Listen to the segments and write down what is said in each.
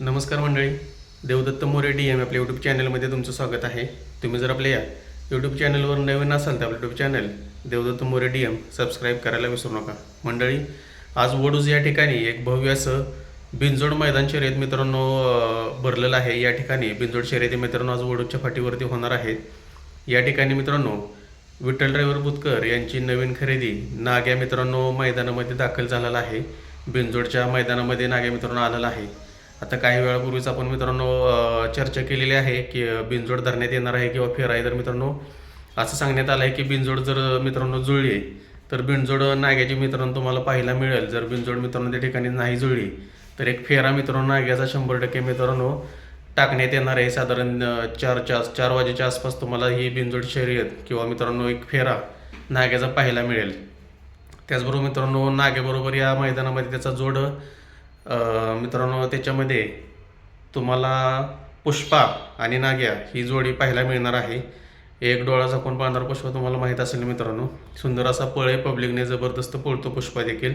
नमस्कार मंडळी. Devdatt More D M आपल्या यूट्यूब चॅनलमध्ये तुमचं स्वागत आहे. तुम्ही जर आपल्या या यूट्यूब चॅनलवर नवीन असाल तर आपलं YouTube channel Devdatta More D M subscribe करायला विसरू नका. मंडळी आज वडूज या ठिकाणी एक भव्य असं बिंजोड मैदान शर्यत मित्रांनो भरलेलं आहे. या ठिकाणी बिंजोड शर्यती मित्रांनो आज वडूजच्या फाटीवरती होणार आहेत. या ठिकाणी मित्रांनो विठ्ठल ड्रायव्हर बुतकर यांची नवीन खरेदी नाग्या मित्रांनो मैदानामध्ये दाखल झालेला आहे. बिंजोडच्या मैदानामध्ये नाग्या मित्रांनो आलेला आहे. आता काही वेळापूर्वीच आपण मित्रांनो चर्चा केलेली आहे की बिंजोड बिनजोड धरण्यात येणार आहे किंवा फेर आहे तर मित्रांनो असं सांगण्यात आलं आहे की बिनजोड जर मित्रांनो जुळली तर बिनजोड नाग्याची मित्रांनो तुम्हाला पाहायला मिळेल. जर बिनजोड मित्रांनो त्या ठिकाणी नाही जुळली तर एक फेरा मित्रांनो नाग्याचा शंभर टक्के मित्रांनो टाकण्यात येणार आहे. साधारण चार चारच्या चार वाजेच्या आसपास तुम्हाला ही बिनजोड शर्यत किंवा मित्रांनो एक फेरा नाग्याचा पाहायला मिळेल. त्याचबरोबर मित्रांनो नाग्याबरोबर या मैदानामध्ये त्याचा जोड मित्रांनो त्याच्यामध्ये तुम्हाला पुष्पा आणि नाग्या ही जोडी पाहायला मिळणार आहे. एक डोळा झाकून पाहणार पुष्पा तुम्हाला माहीत असेल मित्रांनो. सुंदर असा पळे पब्लिकने जबरदस्त पळतो पुष्पा देखील.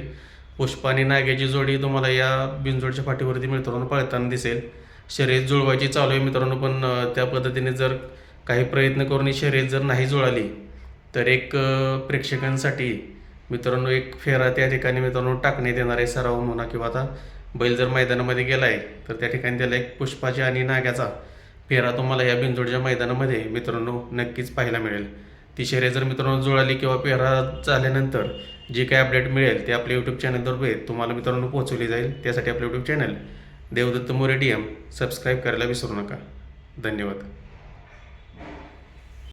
पुष्पा आणि नाग्याची जोडी तुम्हाला या बिनजोडच्या फाटीवरती मित्रांनो पळताना दिसेल. शर्यत जुळवायची चालू आहे मित्रांनो पण त्या पद्धतीने जर काही प्रयत्न करून ही शर्यत जर नाही जुळाली तर एक प्रेक्षकांसाठी मित्रांनो एक फेरा त्या ठिकाणी मित्रांनो टाकण्यात येणार आहे. सराव म्हणा किंवा आता बैल जर मैदानामध्ये गेला आहे तर त्या ठिकाणी त्याला एक पुष्पाची आणि नाग्याचा फेरा तुम्हाला या बिनजोडच्या मैदानामध्ये मित्रांनो नक्कीच पाहायला मिळेल. ती शर्यत जर मित्रांनो जुळाली किंवा पेहरा झाल्यानंतर जे काही अपडेट मिळेल ते आपल्या यूट्यूब चॅनलद्वारे तुम्हाला मित्रांनो पोहोचवली जाईल. त्यासाठी आपलं YouTube channel Devdatta More D M subscribe करायला विसरू नका. धन्यवाद.